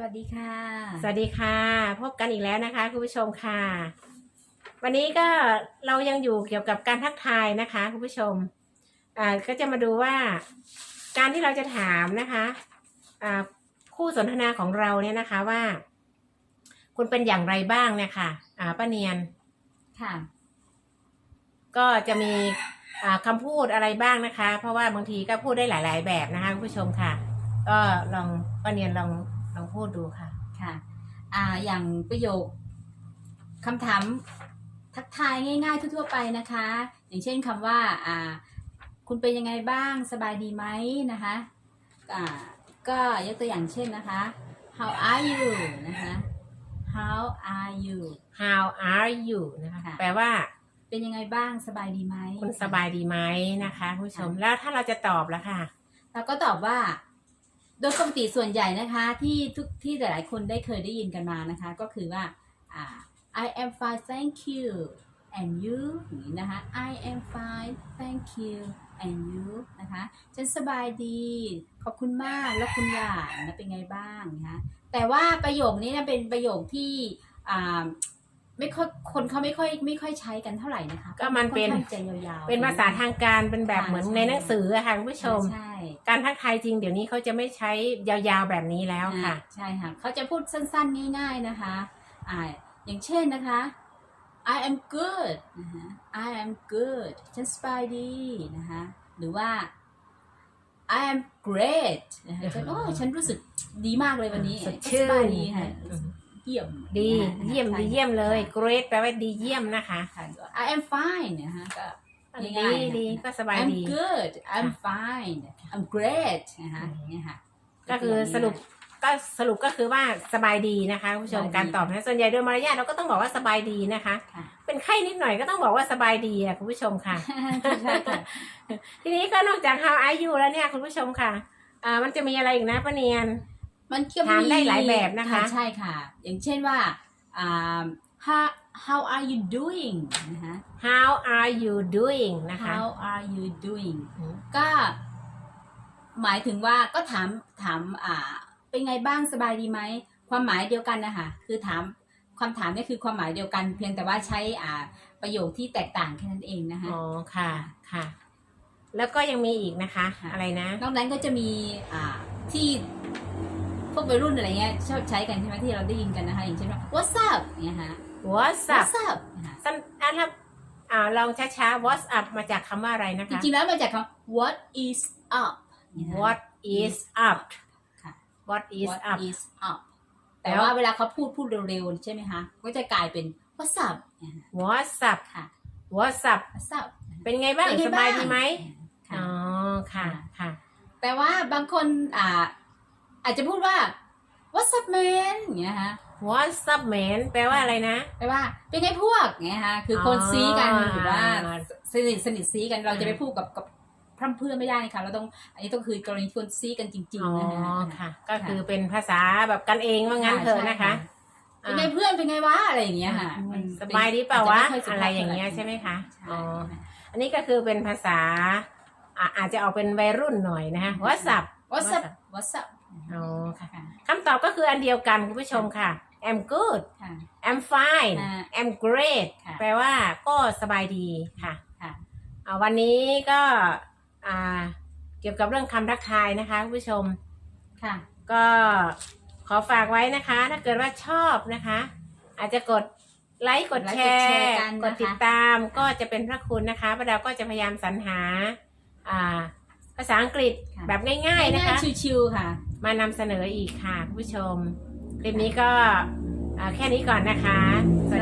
วัสดีค่ะ สวัสดีค่ะ พบกันอีกแล้วนะคะคุณผู้ชมค่ะ วันนี้ก็เรายังอยู่เกี่ยวกับการทักทายนะคะคุณผู้ชมอ่าก็จะมาดูว่าการที่เราจะถามนะคะอ่าคู่สนทนาของเราเนี่ยนะคะว่า คุณเป็นอย่างไรบ้างเนี่ยค่ะอ่าป้าเนียน ค่ะ ก็จะมีอ่าคำพูดอะไรบ้างนะคะ เพราะว่าบางทีก็พูดได้หลาย ๆ แบบนะคะคุณผู้ชมค่ะ ก็ลองป้าเนียนลอง ลองพูดดูค่ะ ค่ะ อ่า อย่างประโยคคำถามทักทายง่าย ๆ ทั่วๆไปนะคะ อย่างเช่นคำว่า อ่า คุณเป็นยังไงบ้าง สบายดีไหมนะคะ อ่า ก็ยกตัวอย่างเช่นนะคะ how are you นะคะ how are you How are you นะคะ ค่ะ แปลว่า เป็นยังไงบ้างสบายดีไหมคุณสบายดีไหมนะคะคุณผู้ชมแล้วถ้าเราจะตอบแล้วค่ะ เราก็ตอบว่า โดยปกติส่วนใหญ่นะคะที่ทุกที่หลายๆคนได้เคยได้ยินกันมานะคะ ก็คือว่า I am fine thank you and you อย่างนี้นะคะ I am fine thank you and you นะคะฉันสบายดี ขอบคุณมากแล้วคุณล่ะนะเป็นไงบ้างนะคะแต่ว่าประโยคนี้นะเป็นประโยคที่ ไม่ค่อยคนเขาไม่ค่อยไม่ค่อยใช้กันเท่าไหร่นะคะก็มันเป็น ค่อข้างจะยาวๆ เป็นภาษาทางการเป็นแบบค่ะเหมือนใช่ ในหนังสืออะค่ะคุณผู้ชม ใช่การทักทายจริงเดี๋ยวนี้เขาจะไม่ใช้ยาวๆแบบนี้แล้วค่ะ อ่าใช่ค่ะเขาจะพูดสั้นๆง่ายๆนะคะอ่าอย่างเช่นนะคะ I am good นะคะ I am good ฉันสบายดีนะคะหรือว่า I am great นะคะฉันโอ้ฉันรู้สึกดีมากเลยวันนี้สดชื่นสบายดีค่ะอืม เยี่ยมดีนะคะเยี่ยมใช่ดีเยี่ยมเลยค่ะ great แปลว่าดีเยี่ยมนะคะ ค่ะ I am fine นะคะก็ดีง่ายๆดีค่ะก็สบาย I'm ดี good I'm fine I'm great นะคะเนี่ยค่ะ ก็คือสรุปก็สรุปก็คือว่าสบายดีนะคะคุณผู้ชมสบายดีการตอบนะส่วนใหญ่โดยมารยาทเราก็ต้องบอกว่าสบายดีนะคะ ค่ะ เป็นไข้นิดหน่อยก็ต้องบอกว่าสบายดีอะคุณผู้ชมค่ะ ใช่ค่ะ ทีนี้ก็นอกจาก how are you แล้วเนี่ยคุณผู้ชมค่ะอ่ามันจะมีอะไรอีกนะป้าเนียน มันก็ถามได้หลายแบบนะคะ ใช่ค่ะ อย่างเช่นว่าอ่า how how are you doing นะคะ how are you doing นะคะ how are you doing อืมก็หมายถึงว่าก็ถามถามอ่าเป็นไงบ้างสบายดีไหม ความหมายเดียวกันนะคะคือถามความถามนี่คือความหมายเดียวกัน เพียงแต่ว่าใช้อ่าประโยคที่แตกต่างแค่นั้นเองนะคะอ๋อค่ะค่ะ แล้วก็ยังมีอีกนะคะค่ะอะไรนะนอกนั้นก็จะมีอ่าที่ พวกวัยรุ่นอะไรเงี้ยชอบใช้กันใช่ไหมที่เราได้ยินกันนะคะอย่างเช่นว่า what's up เนี่ยฮะ what's up what's up นะคะสั้นอะถ้าอ่าลองช้าๆ what's up มาจากคำว่าอะไรนะจคะ ริงๆแล้วมาจากคำ what is up เนี่ยฮะ what is up ค่ะ what is what up is up แล้แต่วว่าเวลาเขาพูดพูดเร็วๆใช่ไหมคะก็จะกลายเป็น what's up เนี่ยฮะ what's up ค่ะ what's up what's up เป็นไงบ้างเป็นไงสบายดีไหมค่ะอ๋อค่ะ ค่ะ แต่ว่าบางคนอ่า อาจจะพูดว่า what's up man อย่างเงี้ยฮะ what's up man แปลว่าอะไรนะ แปลว่า เป็นไงพวกเงี้ยฮะคือคนอ๋อซีกันหรือว่าสนิทสนิทซีกันเราจะไปพูดกับกับพร่ำเพรื่อไม่ได้ค่ะเราต้องอันนี้ต้องคือกรณีคนซีกันจริงอ๋อๆนะฮะค่ะ ก็คือเป็นภาษาแบบกันเองว่างั้นเถอะนะคะเป็นไงเพื่อนเป็นไงวะอะไรอย่างเงี้ยค่ะอ่ามันสบายดีเปล่าวะจจม่ค่สุภพอะไรอย่างเงี้ยใช่ไหมคะใช่อ๋ออันนี้ก็คือเป็นภาษาอะอาจจะออกเป็นวัยรุ่นหน่อยนะคะ what's up what's up what's up อ๋ อค่ะค่ะ คำตอบก็คืออันเดียวกันคุณผู้ชมค่ะ I'm good ค่ะ I'm fine อ่า I'm great ค่ะ แปลว่าก็สบายดีค่ะค่ะ อ่าวันนี้ก็อ่าเกี่ยวกับเรื่องคำทักทายนะคะคุณผู้ชม ค่ะ ก็ขอฝากไว้นะคะ ถ้าเกิดว่าชอบนะคะ อาจจะกดไลค์กดแชไลค์กดแชร์ร์ กันนะคะ กดติดตามก็จะเป็นพระคุณนะคะพวกเราก็จะพยายามสรรหาอ่าภาษาอังกฤษค่ะ แบบง่ายๆนะคะ ๆชิวๆค่ะ มานำเสนออีกค่ะคุณผู้ชมคลิปนี้ก็อ่าแค่นี้ก่อนนะคะ สวัสดีสวัสดีค่ะ